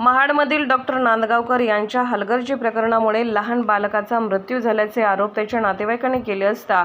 महाडमधील doctor Nandgaonkar यांच्या हलगर्जी प्रकरणामुळे लहान बालकाचा मृत्यू झाल्याचे आरोप त्याच्या नातेवाईकांनी केले असता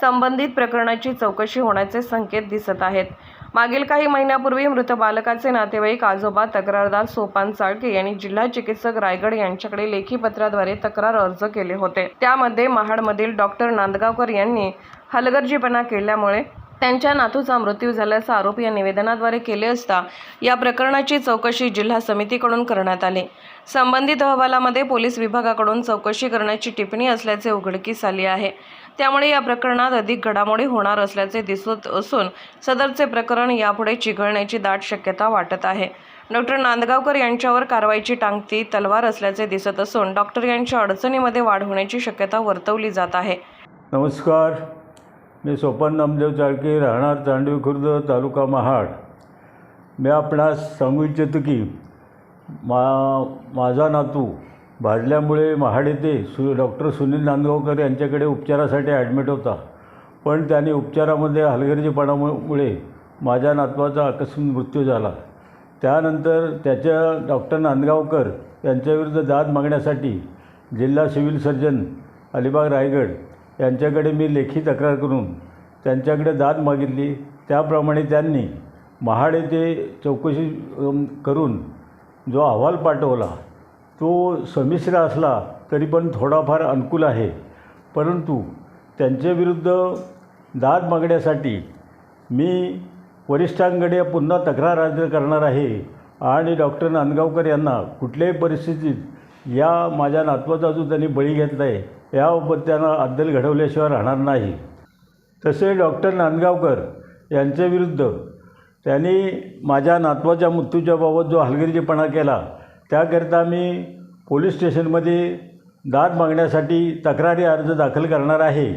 संबंधित प्रकरणाची चौकशी होण्याचे संकेत दिसत आहेत. मागील काही महिन्यापूर्वी मृत बालकाचे नातेवाईक आजोबा तक्रारदार सोपान चाळके यांनी जिल्हा चिकित्सक रायगड यांच्याकडे लेखी पत्राद्वारे तक्रार अर्ज केले होते. त्यामध्ये महाडमधील डॉक्टर नांदगावकर यांनी हलगर्जीपणा केल्यामुळे त्यांच्या नातूचा मृत्यू झाल्याचा आरोप या निवेदनाद्वारे केले असता या प्रकरणाची चौकशी जिल्हा समितीकडून करण्यात आली. संबंधित अहवालामध्ये पोलीस विभागाकडून चौकशी करण्याची टिप्पणी असल्याचे उघडकीस आली आहे. त्यामुळे या प्रकरणात अधिक घडामोडी होणार असल्याचे दिसत असून सदरचे प्रकरण यापुढे चिघळण्याची दाट शक्यता वाटत आहे. डॉक्टर नांदगावकर यांच्यावर कारवाईची टांगती तलवार असल्याचे दिसत असून डॉक्टर यांच्या अडचणीमध्ये वाढ होण्याची शक्यता वर्तवली जात आहे. नमस्कार. मी सोपान नामदेव चाळके राहणार चांडवी खुर्द तालुका महाड. मी आपणास सांगू इच्छितो की मा माझा नातू भाजल्यामुळे महाड येथे सु डॉक्टर सुनील नांदगावकर यांच्याकडे उपचारासाठी ॲडमिट होता. पण त्याने उपचारामध्ये हलगर्जीपणामुळे माझ्या नातवाचा आकस्मिक मृत्यू झाला. त्यानंतर त्याच्या डॉक्टर नांदगावकर यांच्याविरुद्ध दाद मागण्यासाठी जिल्हा सिव्हिल सर्जन अलिबाग रायगड यांच्याकडे मी लेखी तक्रार करून त्यांच्याकडे दाद मागितली. त्याप्रमाणे त्यांनी महाड येथे चौकशी करून जो अहवाल पाठवला तो संमिश्र असला तरी पण थोडाफार अनुकूल आहे. परंतु त्यांच्याविरुद्ध दाद मागण्यासाठी मी वरिष्ठांकडे पुन्हा तक्रार अर्ज करणार आहे आणि डॉक्टर नांदगावकर यांना कुठल्याही परिस्थितीत या माझ्या नातवाचा जो त्यांनी बळी घेतला आहे या अपत्यानं अद्दल घडवल्याशिवाय राहणार नाही. तसे डॉक्टर नांदगावकर यांच्याविरुद्ध त्यांनी माझ्या नातवाच्या मृत्यूच्या बाबत जो हलगर्जीपणा केला त्याकरिता मी पोलीस स्टेशनमध्ये दाद मागण्यासाठी तक्रारी अर्ज दाखल करणार आहे.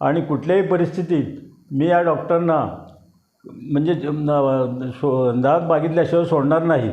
आणि कुठल्याही परिस्थितीत मी या डॉक्टरना म्हणजे सो दाद मागितल्याशिवाय सोडणार नाही.